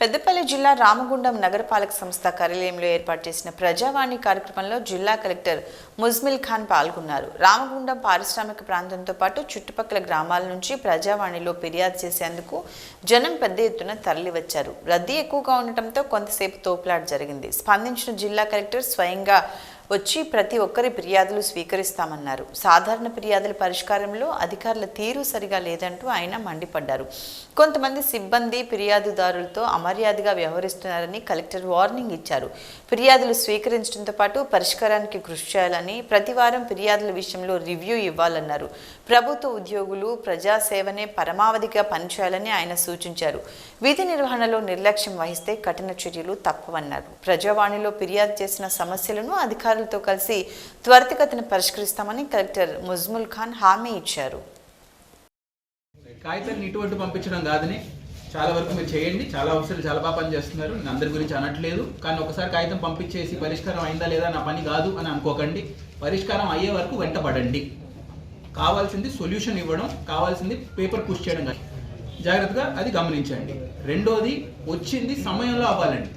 పెద్దపల్లి జిల్లా రామగుండం నగరపాలక సంస్థ కార్యాలయంలో ఏర్పాటు చేసిన ప్రజావాణి కార్యక్రమంలో జిల్లా కలెక్టర్ ముజ్మిల్ ఖాన్ పాల్గొన్నారు. రామగుండం పారిశ్రామిక ప్రాంతంతో పాటు చుట్టుపక్కల గ్రామాల నుంచి ప్రజావాణిలో ఫిర్యాదు చేసేందుకు జనం పెద్ద ఎత్తున తరలివచ్చారు. రద్దీ ఎక్కువగా ఉండటంతో కొంతసేపు తోపులాట జరిగింది. స్పందించిన జిల్లా కలెక్టర్ స్వయంగా వచ్చి ప్రతి ఒక్కరి ఫిర్యాదులు స్వీకరిస్తామన్నారు. సాధారణ ఫిర్యాదుల పరిష్కారంలో అధికారుల తీరు సరిగా లేదంటూ ఆయన మండిపడ్డారు. కొంతమంది సిబ్బంది ఫిర్యాదుదారులతో అమర్యాదగా వ్యవహరిస్తున్నారని కలెక్టర్ వార్నింగ్ ఇచ్చారు. ఫిర్యాదులు స్వీకరించడంతో పాటు పరిష్కారానికి కృషి చేయాలని ప్రతి వారం ఫిర్యాదుల విషయంలో రివ్యూ ఇవ్వాలన్నారు. ప్రభుత్వ ఉద్యోగులు ప్రజాసేవనే పరమావధిగా పనిచేయాలని ఆయన సూచించారు. విధి నిర్వహణలో నిర్లక్ష్యం వహిస్తే కఠిన చర్యలు తప్పవన్నారు. ప్రజావాణిలో ఫిర్యాదు చేసిన సమస్యలను అధికారులతో కలిసి త్వరితగతిన పరిష్కరిస్తామని కలెక్టర్ ముజ్ముల్ ఖాన్ హామీ ఇచ్చారు. కాగితాన్ని ఇటువంటి పంపించడం కాదని. చాలా వరకు మీరు చేయండి. చాలా అవసరాలు చాలా బాగా పని చేస్తున్నారు నేను అందరి గురించి అనట్లేదు. కానీ ఒకసారి కాగితం పంపించేసి పరిష్కారం అయిందా లేదా నా పని కాదు అని అనుకోకండి. పరిష్కారం అయ్యే వరకు వెంటపడండి. కావాల్సింది సొల్యూషన్ ఇవ్వడం కావాల్సింది పేపర్ పుష్ చేయడం కానీ జాగ్రత్తగా అది గమనించండి. రెండోది వచ్చింది సమయంలో అవ్వాలండి.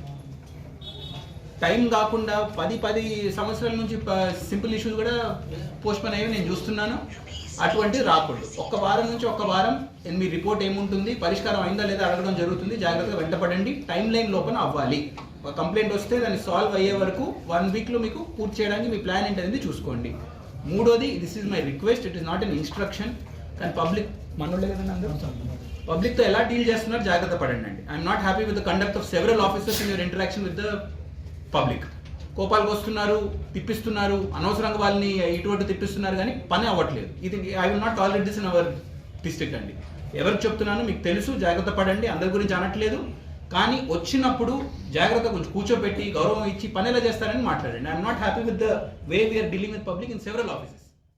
టైం కాకుండా పది పది సంవత్సరాల నుంచి సింపుల్ ఇష్యూస్ కూడా పోస్ట్పోన్ అయ్యి నేను చూస్తున్నాను. అటువంటి రాకూడదు. ఒక్క వారం నుంచి ఒక్క వారం మీ రిపోర్ట్ ఏముంటుంది? పరిష్కారం అయిందా లేదా అడగడం జరుగుతుంది. జాగ్రత్తగా వెంటపడండి. టైం లైన్ లోపల అవ్వాలి. ఒక కంప్లైంట్ వస్తే దాన్ని సాల్వ్ అయ్యే వరకు వన్ వీక్లో మీకు పూర్తి చేయడానికి మీ ప్లాన్ ఏంటనేది చూసుకోండి. మూడోది this is my request. It is not an instruction. కానీ పబ్లిక్ మనోళ్ళే కదండి అందరూ. పబ్లిక్తో ఎలా డీల్ చేస్తున్నారు జాగ్రత్త పడండి అండి. I'm not happy with the conduct of several officers in your interaction with the public. కోపాలకు వస్తున్నారు తిప్పిస్తున్నారు అనవసరంగా వాళ్ళని ఇటువంటి తిప్పిస్తున్నారు కానీ పని అవ్వట్లేదు. ఇది I will not tolerate this in our district అండి. ఎవరికి చెప్తున్నాను మీకు తెలుసు జాగ్రత్త పడండి అందరి గురించి అనట్లేదు. కానీ వచ్చినప్పుడు జాగ్రత్త కొంచెం కూర్చోబెట్టి గౌరవం ఇచ్చి పని ఎలా చేస్తారని మాట్లాడండి. I'm not happy with the way we're dealing with public in several offices